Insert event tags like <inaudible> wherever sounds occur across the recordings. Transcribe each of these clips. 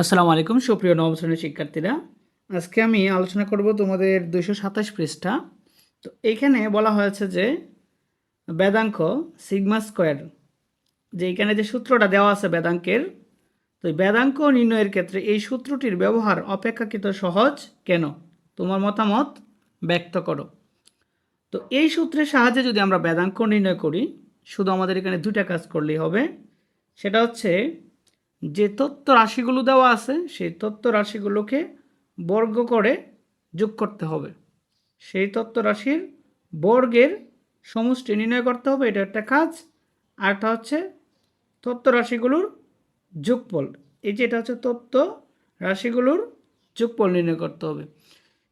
আসসালামু আলাইকুম, সুপ্রিয় নবম শ্রেণির শিক্ষার্থীরা। আজকে আমি আলোচনা করব তোমাদের দুইশো সাতাশ পৃষ্ঠা। তো এইখানে বলা হয়েছে যে বেদাঙ্ক সিগমা স্কোয়ার, যে এখানে যে সূত্রটা দেওয়া আছে বেদাঙ্কের, তো বেদাঙ্ক নির্ণয়ের ক্ষেত্রে এই সূত্রটির ব্যবহার অপেক্ষাকৃত সহজ কেন? তোমার মতামত ব্যক্ত করো। তো এই সূত্রের সাহায্যে যদি আমরা বেদাঙ্ক নির্ণয় করি, শুধু আমাদের এখানে দুটা কাজ করলেই হবে। সেটা হচ্ছে যে তত্ত্ব রাশিগুলো দেওয়া আছে, সেই তত্ত্ব রাশিগুলোকে বর্গ করে যোগ করতে হবে। সেই তত্ত্ব রাশির বর্গের সমষ্টি নির্ণয় করতে হবে, এটা একটা কাজ। আরটা হচ্ছে তত্ত্ব রাশিগুলোর যোগফল। এই যে এটা হচ্ছে তত্ত্ব রাশিগুলোর যোগফল নির্ণয় করতে হবে।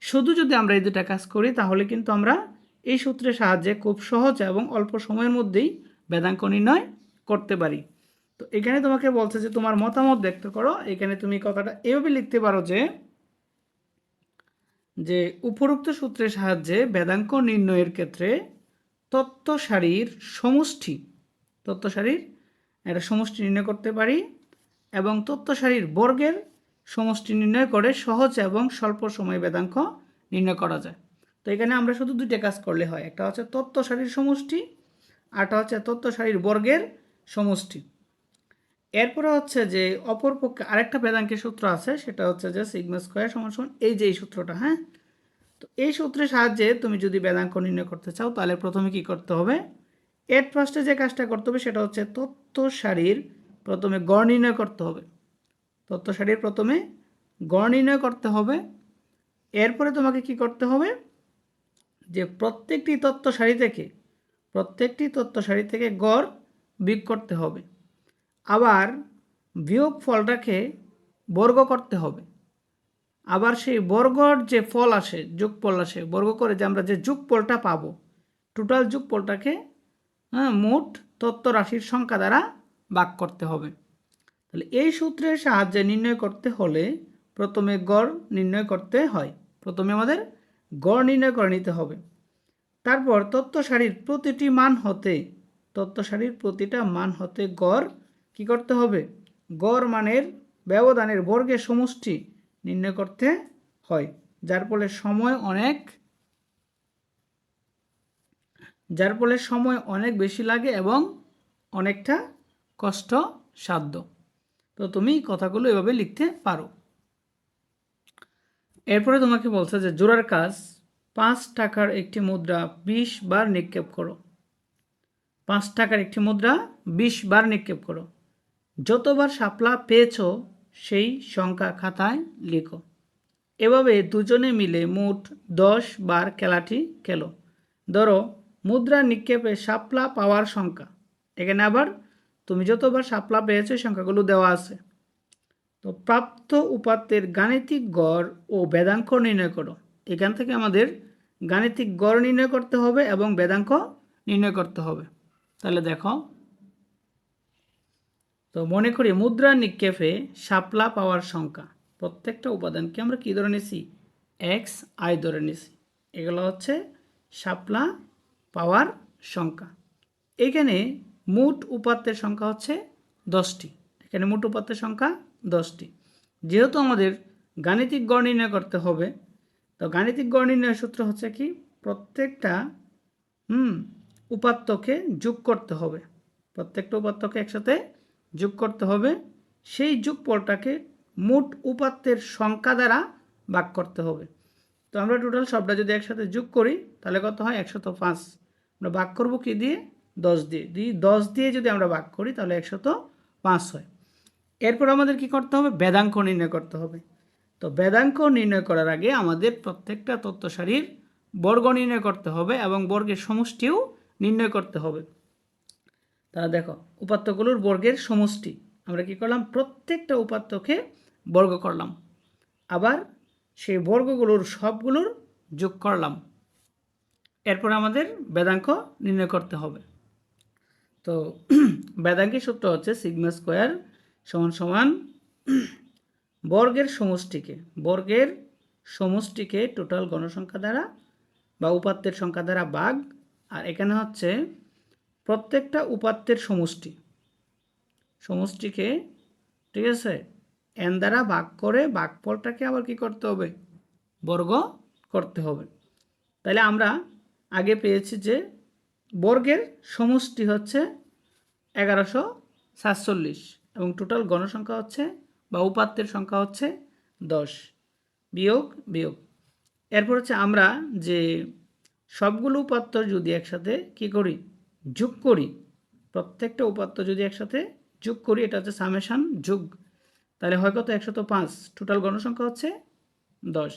শুধু যদি আমরা এই দুটা কাজ করি, তাহলে কিন্তু আমরা এই সূত্রের সাহায্যে খুব সহজ এবং অল্প সময়ের মধ্যেই বেদাঙ্ক নির্ণয় করতে পারি। তো এখানে তোমাকে বলছে যে তোমার মতামত ব্যক্ত করো। এখানে তুমি কথাটা এভাবে লিখতে পারো যে যে উপরোক্ত সূত্রের সাহায্যে বেদাঙ্ক নির্ণয়ের ক্ষেত্রে তত্ত্ব সারির সমষ্টি তত্ত্ব সারির একটা সমষ্টি নির্ণয় করতে পারি এবং তত্ত্ব সারির বর্গের সমষ্টি নির্ণয় করে সহজ এবং স্বল্প সময় বেদাঙ্ক নির্ণয় করা যায়। তো এখানে আমরা শুধু দুইটা কাজ করলে হয়, একটা হচ্ছে তত্ত্ব সারির সমষ্টি আরটা হচ্ছে তত্ত্ব সারির বর্গের সমষ্টি। এরপরে হচ্ছে যে অপরপক্ষে আরেকটা বেদাঙ্কের সূত্র আছে, সেটা হচ্ছে যে সিগমা স্কোয়ার সমান সমান এই যে এই সূত্রটা হ্যাঁ? তো এই সূত্রের সাহায্যে তুমি যদি বেদাঙ্ক নির্ণয় করতে চাও, তাহলে প্রথমে কি করতে হবে? এর ফার্স্টে যে কাজটা করতে হবে, সেটা হচ্ছে তত্ত্ব সারির প্রথমে গড় নির্ণয় করতে হবে। তত্ত্ব সারির প্রথমে গড় নির্ণয় করতে হবে। এরপরে তোমাকে কি করতে হবে? যে প্রত্যেকটি তত্ত্ব সারি থেকে, প্রত্যেকটি তত্ত্ব সারি থেকে গড় বিয়োগ করতে হবে। আবার বিয়োগ ফলটাকে বর্গ করতে হবে। আবার সেই বর্গর যে ফল আসে, যোগফল আসে, বর্গ করে যে আমরা যে যোগফলটা পাবো টোটাল যোগফলটাকে হ্যাঁ মোট তত্ত্ব রাশির সংখ্যা দ্বারা ভাগ করতে হবে। তাহলে এই সূত্রের সাহায্যে নির্ণয় করতে হলে প্রথমে গড় নির্ণয় করতে হয়। প্রথমে আমাদের গড় নির্ণয় করে নিতে হবে। তারপর তত্ত্ব সারির প্রতিটি মান হতে তত্ত্ব সারির প্রতিটা মান হতে গড় কি করতে হবে? গড় মানের, ব্যবধানের বর্গের সমষ্টি নির্ণয় করতে হয়। যার ফলে সময় অনেক, যার ফলে সময় অনেক বেশি লাগে এবং অনেকটা কষ্ট সাধ্য তো তুমি কথাগুলো এভাবে লিখতে পারো। এরপরে তোমাকে বলছে যে, জোড়ার কাজ, পাঁচ টাকার একটি মুদ্রা বিশ বার নিক্ষেপ করো। পাঁচ টাকার একটি মুদ্রা বিশ বার নিক্ষেপ করো। যতবার শাপলা পেয়েছ, সেই সংখ্যা খাতায় লিখো। এভাবে দুজনে মিলে মোট দশ বার খেলাটি খেলো। ধরো, মুদ্রা নিক্ষেপে শাপলা পাওয়ার সংখ্যা। এখানে আবার, তুমি যতবার শাপলা পেয়েছ সংখ্যাগুলো দেওয়া আছে। তো প্রাপ্ত উপাত্তের গাণিতিক গড় ও বেদাঙ্ক নির্ণয় করো। এখান থেকে আমাদের গাণিতিক গড় নির্ণয় করতে হবে এবং বেদাঙ্ক নির্ণয় করতে হবে। তাহলে দেখো তো মনে করি মুদ্রা নিক্ষেপে শাপলা পাওয়ার সংখ্যা। প্রত্যেকটা উপাদানকে আমরা কী ধরে নিছি? এক্স আই ধরে নিছি। এগুলো হচ্ছে শাপলা পাওয়ার সংখ্যা। এখানে মোট উপাত্তের সংখ্যা হচ্ছে দশটি। এখানে মোট উপাত্তের সংখ্যা দশটি। যেহেতু আমাদের গাণিতিক গড় নির্ণয় করতে হবে, তো গাণিতিক গড় সূত্র হচ্ছে কি? প্রত্যেকটা, হুম, উপাত্তকে যোগ করতে হবে। প্রত্যেকটা উপাত্তকে একসাথে যোগ করতে হবে। সেই যোগফলটাকে মোট উপাত্তের সংখ্যা দ্বারা ভাগ করতে হবে। তো আমরা টোটাল সবটা যদি একসাথে যোগ করি, তাহলে কত হয়? একশত পাঁচ। আমরা ভাগ করব কি দিয়ে? দশ দিয়ে। দিয়ে দশ দিয়ে যদি আমরা ভাগ করি, তাহলে একশত পাঁচ হয়। এরপর আমাদের কি করতে হবে? বেদাঙ্ক নির্ণয় করতে হবে। তো বেদাঙ্ক নির্ণয় করার আগে আমাদের প্রত্যেকটা তত্ত্ব সারির বর্গ নির্ণয় করতে হবে এবং বর্গের সমষ্টিও নির্ণয় করতে হবে। তাহলে দেখো, উপাত্তগুলোর বর্গের সমষ্টি। আমরা কি করলাম? প্রত্যেকটা উপাত্তকে বর্গ করলাম। আবার সেই বর্গগুলোর সবগুলোর যোগ করলাম। এরপর আমাদের বেদাঙ্ক নির্ণয় করতে হবে। তো <clears throat> বেদাঙ্কের সূত্র হচ্ছে সিগমা স্কোয়ার সমান সমান <clears throat> বর্গের সমষ্টিকে। বর্গের সমষ্টিকে টোটাল গণসংখ্যা দ্বারা বা উপাত্তের সংখ্যা দ্বারা বাঘ আর এখানে হচ্ছে প্রত্যেকটা উপাত্তের সমষ্টি। সমষ্টিকে, ঠিক আছে? এন দ্বারা ভাগ করে ভাগফলটাকে আবার কি করতে হবে? বর্গ করতে হবে। তাহলে আমরা আগে পেয়েছি যে বর্গের সমষ্টি হচ্ছে এগারোশো সাতচল্লিশ এবং টোটাল গণসংখ্যা হচ্ছে বা উপাত্তের সংখ্যা হচ্ছে দশ। বিয়োগ বিয়োগ। এরপর হচ্ছে আমরা যে সবগুলো উপাত্ত যদি একসাথে কি করি? যোগ করি, প্রত্যেকটা উপাত্ত যদি একসাথে যোগ করি, এটা হচ্ছে সামেশান যোগ। তাহলে হয় কত? একশত পাঁচ। টোটাল গণসংখ্যা হচ্ছে দশ।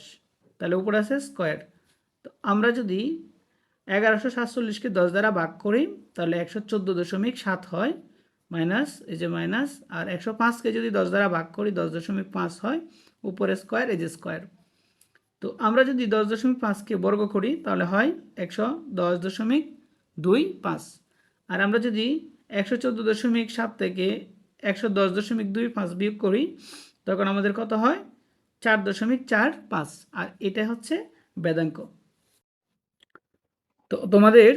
তাহলে উপরে আছে স্কোয়ার তো আমরা যদি এগারোশো সাতচল্লিশকে দশ দ্বারা ভাগ করি, তাহলে একশো চোদ্দ দশমিক সাত হয় মাইনাস এই যে মাইনাস আর একশো পাঁচকে যদি দশ দ্বারা ভাগ করি, দশ দশমিক পাঁচ হয়, উপরে স্কোয়ার এই যে স্কোয়ার তো আমরা যদি দশ দশমিক পাঁচকে বর্গ করি, তাহলে হয় একশো দশ দশমিক দুই, পাঁচ। আর আমরা যদি একশো চোদ্দ দশমিক সাত থেকে একশো দশ দশমিক দুই, পাঁচ বিয়োগ করি, তখন আমাদের কত হয়? চার দশমিক চার, পাঁচ। আর এটা হচ্ছে বেদাঙ্ক। তো তোমাদের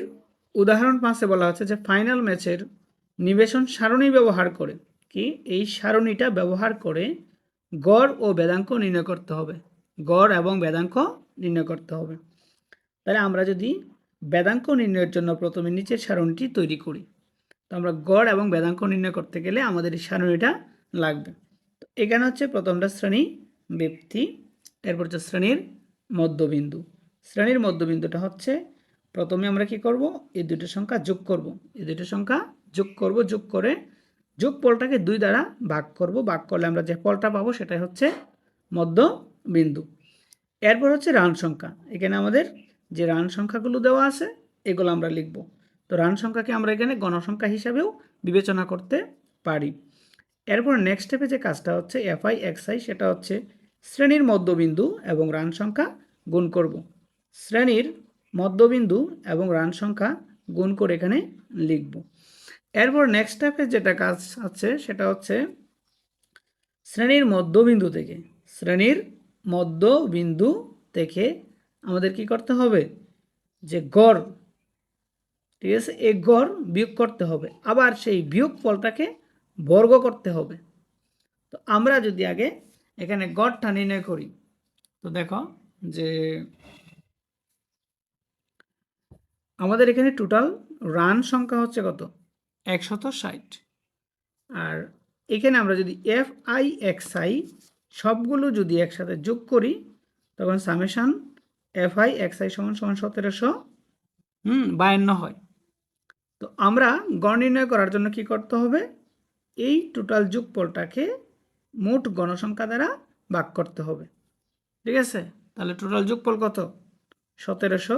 উদাহরণ পাঁচে বলা হচ্ছে যে ফাইনাল ম্যাচের নিবেশন সারণী ব্যবহার করে, কি? এই সারণীটা ব্যবহার করে গড় ও বেদাঙ্ক নির্ণয় করতে হবে। গড় এবং বেদাঙ্ক নির্ণয় করতে হবে। তাহলে আমরা যদি বেদাঙ্ক নির্ণয়ের জন্য প্রথমে নিচের সারণীটি তৈরি করি। তো আমরা গড় এবং বেদাঙ্ক নির্ণয় করতে গেলে আমাদের এই সারণীটা লাগবে। তো এখানে হচ্ছে প্রথমটা শ্রেণি ব্যক্তি, এরপর হচ্ছে শ্রেণির মধ্যবিন্দু। শ্রেণির মধ্যবিন্দুটা হচ্ছে প্রথমে আমরা কি করব? এই দুটো সংখ্যা যোগ করব। এই দুটো সংখ্যা যোগ করব, যোগ করে যোগ পলটাকে দুই দ্বারা ভাগ করব। ভাগ করলে আমরা যে ফলটা পাবো সেটাই হচ্ছে মধ্যবিন্দু। এরপর হচ্ছে রান সংখ্যা। এখানে আমাদের যে রান সংখ্যাগুলো দেওয়া আছে, এগুলো আমরা লিখব। তো রান সংখ্যাকে আমরা এখানে গণসংখ্যা হিসাবেও বিবেচনা করতে পারি। এরপর নেক্সট স্টেপে যে কাজটা হচ্ছে এফআই এক্সআই সেটা হচ্ছে শ্রেণির মধ্যবিন্দু এবং রান সংখ্যা গুণ করব। শ্রেণির মধ্যবিন্দু এবং রান সংখ্যা গুণ করে এখানে লিখব। এরপর নেক্সট স্টেপে যেটা কাজ আছে, সেটা হচ্ছে শ্রেণির মধ্যবিন্দু থেকে, শ্রেণির মধ্যবিন্দু থেকে আমাদের কি করতে হবে? যে গড়, ঠিক আছে? এই গড় বিয়োগ করতে হবে। আবার সেই বিয়োগ ফলটাকে বর্গ করতে হবে। তো আমরা যদি আগে এখানে গড়টা নির্ণয় করি, তো দেখো যে আমাদের এখানে টোটাল রান সংখ্যা হচ্ছে কত? একশত ষাট। আর এখানে আমরা যদি এফ আই এক্স আই সবগুলো যদি একসাথে যোগ করি, তখন summation F I X I সমান সমান সতেরোশো হুম বায়ান্ন হয়। তো আমরা গড় নির্ণয় করার জন্য কি করতে হবে? এই টোটাল যোগফলটাকে মোট গণসংখ্যা দ্বারা ভাগ করতে হবে। ঠিক আছে? তাহলে টোটাল যোগফল কত? সতেরোশো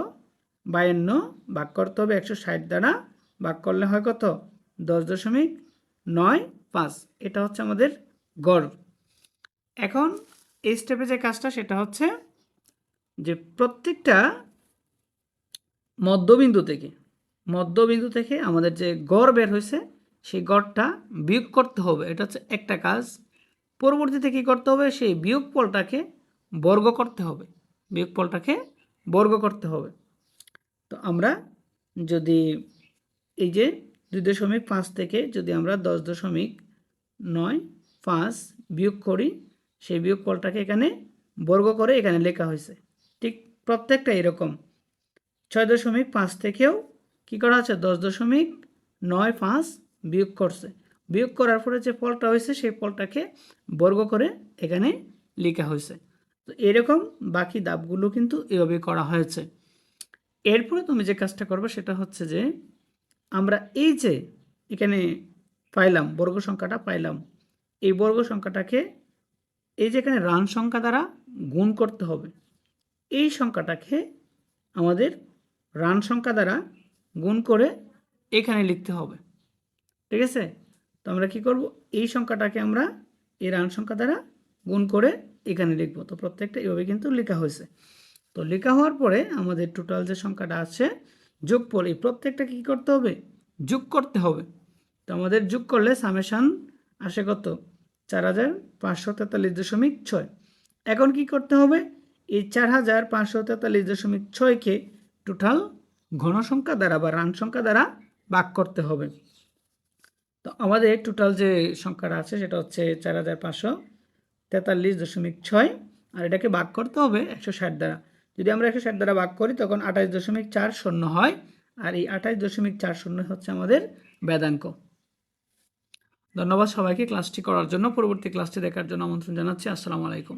বায়ান্ন ভাগ করতে হবে একশো ষাট দ্বারা। ভাগ করলে হয় কত? দশ দশমিক নয় পাঁচ। এটা হচ্ছে আমাদের গড়। এখন এই স্টেপে যে কাজটা সেটা হচ্ছে যে প্রত্যেকটা মধ্যবিন্দু থেকে মধ্যবিন্দু থেকে আমাদের যে গড় বের হয়েছে, সেই গড়টা বিয়োগ করতে হবে। এটা হচ্ছে একটা কাজ। পরবর্তীতে কী করতে হবে? সেই বিয়োগফলটাকে বর্গ করতে হবে। বিয়োগফলটাকে বর্গ করতে হবে। তো আমরা যদি এই যে দুই দশমিক পাঁচ থেকে যদি আমরা দশ দশমিক নয়, পাঁচ বিয়োগ করি, সেই বিয়োগফলটাকে এখানে বর্গ করে এখানে লেখা হয়েছে। প্রত্যেকটা এরকম। ছয় দশমিক পাঁচ থেকেও কী করা আছে? দশ দশমিক নয় পাঁচ বিয়োগ করছে। বিয়োগ করার পরে যে ফলটা হয়েছে, সেই ফলটাকে বর্গ করে এখানে লেখা হয়েছে। তো এরকম বাকি দাবগুলো কিন্তু এভাবে করা হয়েছে। এরপরে তুমি যে কাজটা করবে, সেটা হচ্ছে যে আমরা এই যে এখানে পাইলাম, বর্গ সংখ্যাটা পাইলাম, এই বর্গ সংখ্যাটাকে এই যে এখানে রান সংখ্যা দ্বারা গুণ করতে হবে। এই সংখ্যাটাকে আমাদের রান সংখ্যা দ্বারা গুণ করে এখানে লিখতে হবে। ঠিক আছে? তো আমরা কি করব? এই সংখ্যাটাকে আমরা এই রান সংখ্যা দ্বারা গুণ করে এখানে লিখব। তো প্রত্যেকটা এভাবে কিন্তু লেখা হয়েছে। তো লেখা হওয়ার পরে আমাদের টোটাল যে সংখ্যাটা আছে, যোগফল, এই প্রত্যেকটা কী করতে হবে? যোগ করতে হবে। তো আমাদের যোগ করলে সামেশান আসে কত? চার হাজার পাঁচশো তেতাল্লিশ দশমিক ছয়। এখন কি করতে হবে? এই চার হাজার পাঁচশো তেতাল্লিশ দশমিক ছয়কে টোটাল ঘনসংখ্যা দ্বারা বা রান সংখ্যা দ্বারা ভাগ করতে হবে। তো আমাদের টোটাল যে সংখ্যাটা আছে সেটা হচ্ছে চার হাজার পাঁচশো তেতাল্লিশ দশমিক ছয়, আর এটাকে ভাগ করতে হবে একশো ষাট দ্বারা। যদি আমরা একশো ষাট দ্বারা ভাগ করি তখন আঠাশ দশমিক চার শূন্য হয়, আর এই আঠাশ দশমিক চার শূন্য হচ্ছে আমাদের বেদাঙ্ক। ধন্যবাদ সবাইকে ক্লাসটি করার জন্য। পরবর্তী ক্লাসটি দেখার জন্য আমন্ত্রণ জানাচ্ছি। আসসালামু আলাইকুম।